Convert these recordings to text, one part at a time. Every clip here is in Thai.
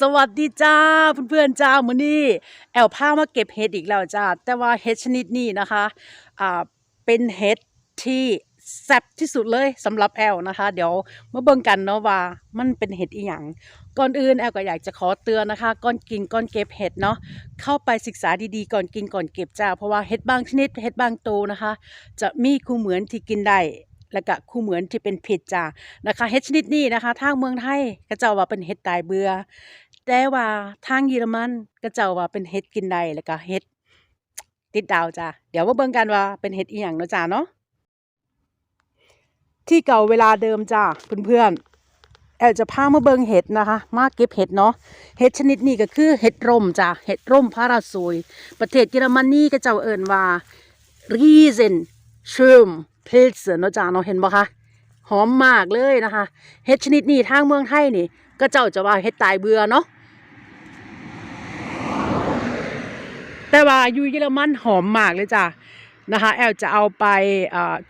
สวัสดีจ้าเพื่อนๆจ้ามื้อนี้แอลพามาเก็บเห็ดอีกแล้วจ้าแต่ว่าเห็ดชนิดนี้นะคะอ่าเป็นเห็ดที่แซ่บที่สุดเลยสำหรับแอลนะคะ เดี๋ยวมาเบิ่งกันเนาะว่ามันเป็นเห็ดอีหยังก่อนอื่นแอลก็อยากจะขอเตือนนะคะก่อนกินก่อนเก็บเห็ดเนาะเข้าไปศึกษาดีๆก่อนกินก่อนเก็บจ้าเพราะว่าเห็ดบางชนิดเห็ดบางตัวนะคะ จะมีคู่เหมือนที่กินได้ และก็คู่เหมือนที่เป็นพิษจ้านะคะเห็ดชนิดนี้นะคะ ทางเมืองไทยก็เจ้าว่าเป็นเห็ดตายเบื่อแต่ว่าทางเยอรมันก็เจ้าว่าเป็นเห็ดกินได้แล้วก็เห็ดติดดาวจ้ะเดี๋ยวมาเบิ่งกันว่าเป็นเห็ดอีหยังเนาะจ้าเนาะที่เก่าเวลาเดิมจ้าเพื่อนๆแอลจะพามาเบิ่งเห็ดนะคะ มาเก็บเห็ดเนาะเห็ดชนิดนี้ก็คือเห็ดร่มจ้ะเห็ดร่มพาราซุยประเทศเยอรมนีก็เจ้าเอิ่นว่า Riesen Schirm เนาะจ้าเนาะเห็นบ่คะหอมมากเลยนะคะเห็ดชนิดนี้ทางเมืองไทยนี่ ก็เจ้าจะว่าเห็ดตายเบื่อเนาะแต่ว่าอยู่เยอรมันหอมมากเลยจ้ะนะคะแอลจะเอาไป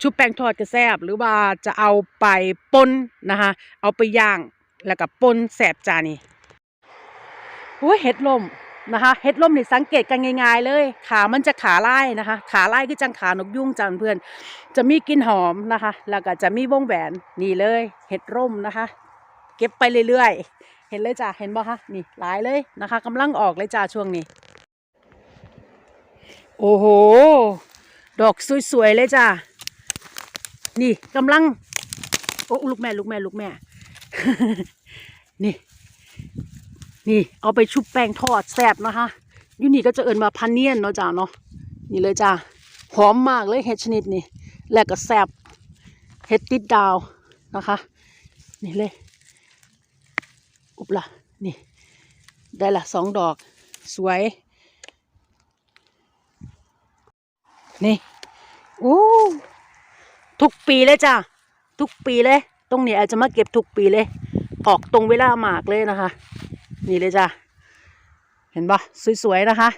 ชุบแป้งทอดกระแซบหรือว่าจะเอาไปป่นนะคะเอาไปย่างแล้วก็ป่นแสบจานี่โอ้ยเห็ดลม นะคะเห็ดลมนี่สังเกตกันง่ายๆเลย ขามันจะขาไลายนะคะ ขาไลายคือจังขานกยุงจังเพื่อน จะมีกลิ่นหอมนะคะ แล้วก็จะมีวงแหวนนี่เลยเห็ดร่มนะคะ เก็บไปเรื่อยๆ เห็นเลยจ้ะเห็นบ่คะนี่หลายเลยนะคะกำลังออกเลยจ้าช่วงนี้ โอ้โห ดอกสวยๆเลยจ้านี่กำลังโอ้ลูกแม่ลูกแม่ลูกแม่ นี่ นี่เอาไปชุบแป้งทอดแซ่บนะคะยูนี่ก็จะเอินมาพันเนียนเนาะจ้าเนาะนี่เลยจ้าหอมมากเลยเห็ดชนิดนี้และก็แซ่บเห็ดติดดาวนะคะ นี่เลยอุบละนี่ ได้ละสองดอกสวย นี่โอ้ทุกปีเลยจ้าทุกปีเลย ตรงนี้อาจจะมาเก็บทุกปีเลย ออกตรงเวลาหมากเลยนะคะ นี่เลยจ้าเห็นปะสวยๆนะคะ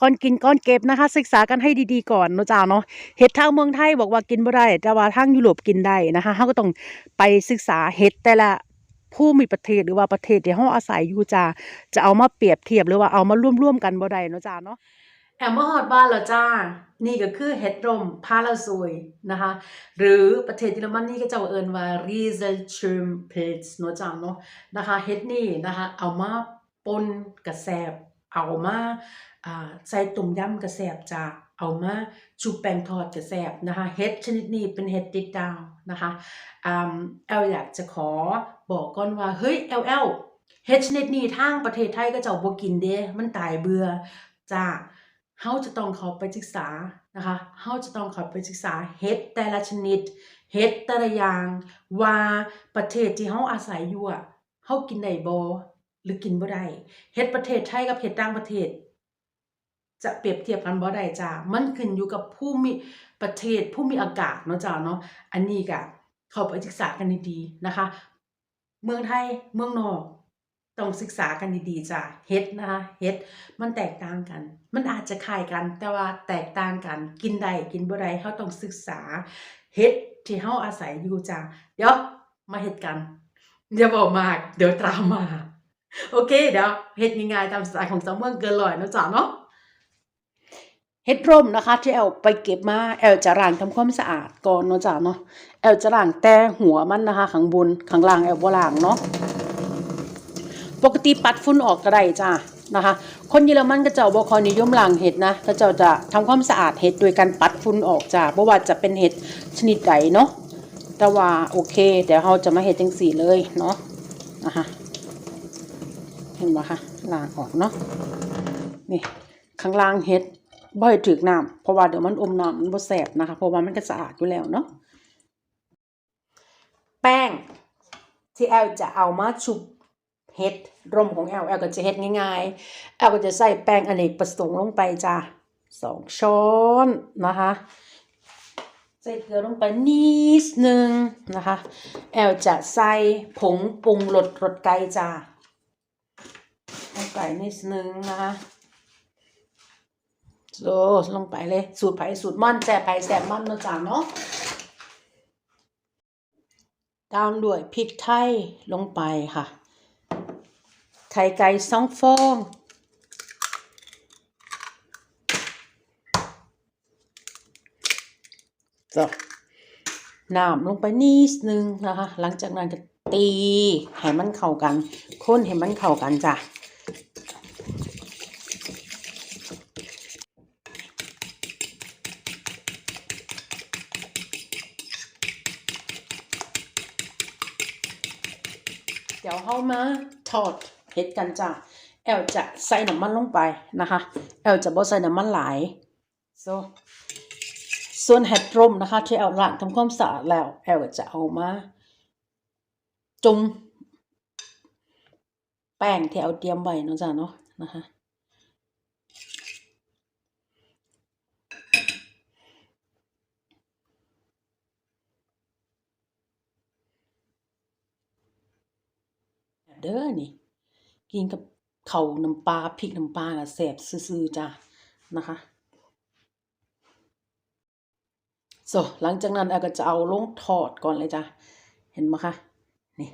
ก่อนกินก่อนเก็บนะคะ ศึกษากันให้ดีๆก่อนเนาะจ้าเนาะเห็ดทางเมืองไทยบอกว่ากินบ่ได้แต่ว่าทางยุโรปกินได้นะคะเขาก็ต้องไปศึกษาเห็ดแต่ละผู้มีประเทศหรือว่าประเทศที่เขาอาศัยอยู่จ้าจะเอามาเปรียบเทียบหรือว่าเอามาร่วมๆกันบ่ได้เนาะจ้าเนาะแอมมาฮอดบ้านแล้วจ้า นี่ก็คือเห็ดรมพาราซุยนะคะ หรือประเทศเยอรมันนี่ก็จะเอิ้นว่า Rieselschirmpilz เนาะจ้าเนาะนะคะเห็ดนี่นะคะเอามา ปนกระแสบเอามาใส่ต้มยำกระแสบจ้าเอามาชุบแป้งทอดกระแสบนะคะเห็ดชนิดนี้เป็นเห็ดติดดาวนะคะอ่าแอลอยากจะขอบอกก่อนว่าเฮ้ยแอลแอลเห็ดชนิดนี้ทางประเทศไทยก็เจ้าบ่กินเด้ มันตายเบื่อจ้าเฮาจะต้องเข้าไปศึกษานะคะ เฮาจะต้องเข้าไปศึกษาเห็ดแต่ละชนิดเห็ดแต่ละอย่าง ว่าประเทศที่เฮาอาศัยอยู่อะเฮากินได้บ่ รือกินบ่ได้เฮ็ดประเทศไทยกับเฮ็ดต่างประเทศ จะเปรียบเทียบกันบ่ได้จ้ามันขึ้นอยู่กับภูมิประเทศภูมิอากาศเนาะจ้าเนาะอันนี้ก็เข้าไปศึกษากันดีๆนะคะ เมืองไทยเมืองนอกต้องศึกษากันดีๆจ้าเฮ็ดนะคะเฮ็ดมันแตกต่างกัน มันอาจจะคล้ายกัน แต่ว่าแตกต่างกัน กินได้กินบ่ได้เฮาต้องศึกษาเฮ็ดที่เฮาอาศัยอยู่จ้าเดี๋ยวมาเฮ็ดกันอย่าบอกมาก เดี๋ยวตามมา โอเคเดี๋ยวเฮ็ดง่ายๆตามสไตล์ของสาวเมืองเกินร้อยนะจ้ะเนาะเฮ็ดร่มนะคะ ที่แอลไปเก็บมาแอลจะล้างทำความสะอาดก่อนเนาะจ้ะเนาะแอลจะล้างแต่หัวมันนะคะข้างบนข้างล่างแอลบ่ล้างเนาะปกติปัดฝุ่นออกก็ได้จ้านะคะ คนเยอรมันก็เจ้าบ่ค่อยนิยมล้างเห็ดนะก็จ้าจะทำความสะอาดเห็ดโดยการปัดฝุ่นออกจ้าบ่ว่าจะเป็นเห็ดชนิดใดเนาะแต่ว่าโอเค เดี๋ยวเราจะมาเฮ็ดจังซี่เลยเนาะนะคะ เห็นบ่คะล้างออกเนาะนี่ข้างล่างเฮ็ดบ่ให้ถึกน้ำเพราะว่าเดี๋ยวมันอมน้ำมันบ่แสบนะคะ เพราะว่ามันก็สะอาดอยู่แล้วเนาะแป้งที่แอลจะเอามาชุบเฮ็ดรมของแอลแอลก็จะเฮ็ดง่ายๆแอลก็จะใส่แป้งอเนกประสงค์ลงไปจ้าสองช้อนนะคะใส่เกลือลงไปนิดนึงนะคะ แอลจะใส่ผงปรุงรสรสไก่จ้า นิดนึงนะคะโซลงไปเลย สูตรไผ่สูตรมันแซ่บไผ่แซ่บมันนะจ้าเนาะตามด้วยพริกไทยลงไปค่ะขข่ไก่สองฟองก็น้ำลงไปนิดนึงนะคะ หลังจากนั้นก็ตีให้มันเข้ากัน คนให้มันเข้ากันจ้ะ เอามาทอดเห็ดกันจ้ะแอลจะใส่น้ำมันลงไปนะคะแอลจะบ่ใส่น้ำมันหลาย so ส่วนเห็ดร่มนะคะที่แอลล้างทำความสะอาดแล้วแอลจะเอามาจุ่มแป้งที่เอาเตรียมไว้เนาะจ้ะเนาะนะคะ เด้อนี่ กินกับเขาวน้ำปลาพริกน้ำปลาอะแซ่บซื่อๆจ้ะนะคะโซหลังจากนั้นอาก็จะเอาลงทอดก่อนเลยจ้ะ เห็นไหมคะ นี่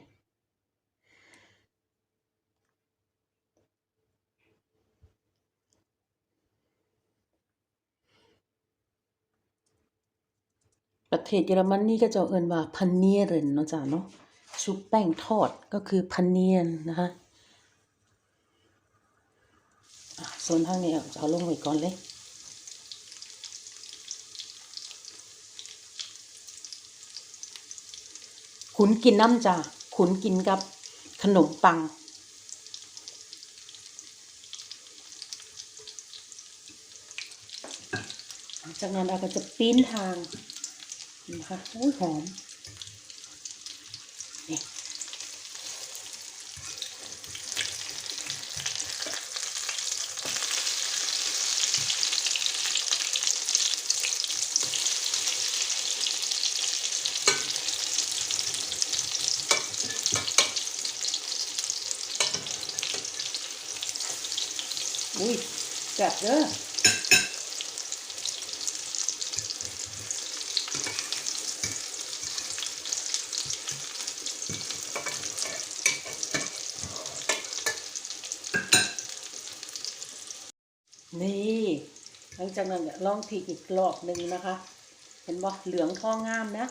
ประเทศเยอรมันนี่ก็จะเอิ้นว่าพันเนียเรนเนาะจ้ะเนาะ ชุบแป้งทอดก็คือพันเนียนนะคะส่วนทางนี้เอาจะเอาลงไว้ก่อนเลยขุนกินน้ำจ้ะขุนกินกับขนมปังหลัง จากนั้นเราก็จะปิ้นทางนะคะโอ้ยหอม อุ้ยแซ่บเด้อนี่หลังจากนั้นเนี่ยลองพริกอีกรอบหนึ่งนะคะ เห็นบ่เหลืองทองงามนะ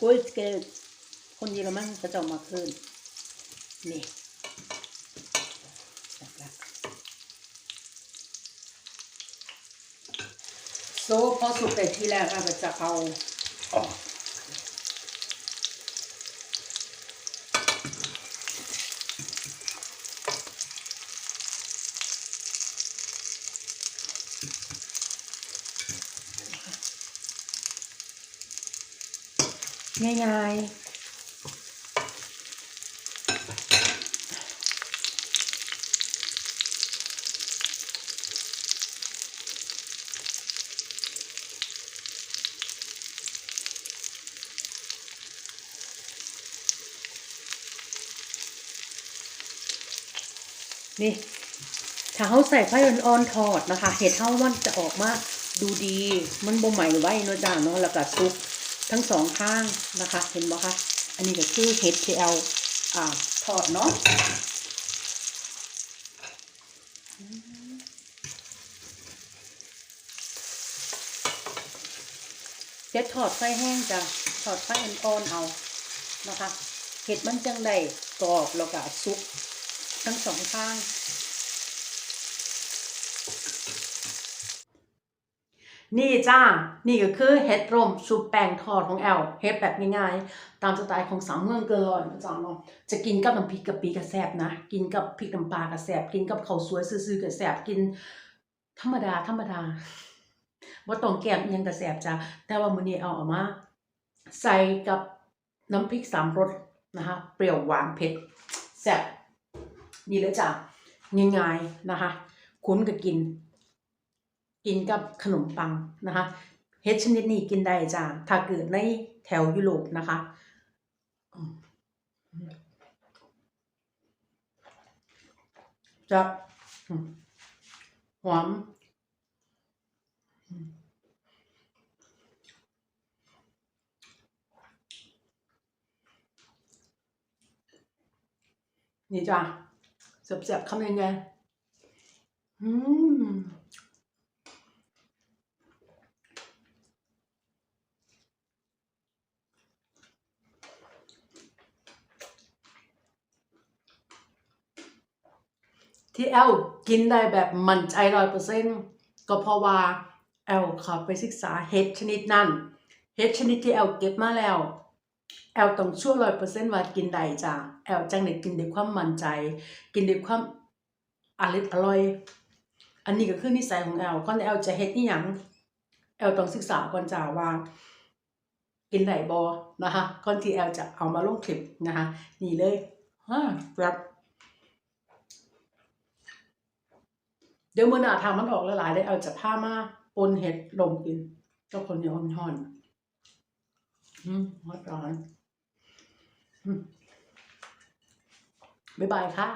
กุ้ยเกลคนเยอรมันก็จะเอามาคืนนี่จับละ โซพอสุกเสร็จที่แรกเราก็จะเอาออกง่ายๆ นี่ถ้าเขาใส่ไฟอ่อนๆทอดนะคะ เห็ดเท่ามันจะออกมาดูดี มันบ่ใหม่ไว้เนาะจ้าเนาะแล้วก็ซุปทั้งสองข้างนะคะ เห็นบ่คะ อันนี้ก็คือเห็ดที่เอาอ่าทอดเนาะเห็ดทอดไฟแห้งจ้ะทอดไฟอ่อนๆเอา นะคะ เห็ดมันจังได้กรอบแล้วก็ซุป ทั้งสองข้าง นี่จ้า นี่ก็คือเห็ดร่มชุบแป้งทอดของแอลเห็ดแบบง่ายๆ ตามสไตล์ของสามเมืองเกินร้อยนะจ้าเนาะจะกินกับน้ำพริกกะปิกระแซบนะ กินกับพริกน้ำปลากระแซบกินกับข้าวสวยซื่อๆกระแซบกิน ธรรมดาธรรมดาว่าต้องแกมยังกระแซบจ้าแต่ว่ามื้อนี้เอาออกมา ใส่กับน้ำพริกสามรสนะคะ เปรี้ยวหวานเผ็ดแซ่บ นี่เลยจ้ะง่ายๆนะคะ คุ้นก็กิน กินกับขนมปังนะคะเฮ็ดชนิดนี้กินได้จ้าถ้าเกิดในแถวยุโรปนะคะจะหอมอืมนี่จ้ะ เสียบๆคำยังไงอืมที่แอลกินได้แบบมั่นใจร้อยเปอร์เซ็นต์ก็เพราะว่าแอลเขับไปศึกษาเห็ดชนิดนั้นเห็ดชนิดที่แอลเก็บมาแล้ว แอลต้องชั่วร้อยเปอร์เซ็นต์ว่ากินได้จ้ะแอลจังได้กินด้วยความมั่นใจ กินด้วยความอร่อยอร่อย อันนี้ก็คือนิสัยของแอลก่อนแอลจะเฮ็ดอีหยังแอลต้องศึกษาก่อนจ้าว่ากินได้บ่นะคะก่อนที่แอลจะเอามาลงคลิปนะคะนี่เลยฮะครับเดี๋ยวมื้อหน้าทางมันออกหลายๆได้แอลจะพามาปนเห็ดลมกินกับคนเหนียวห่อน อืมฮอตร้อนอืมบ๊ายบายค่ะ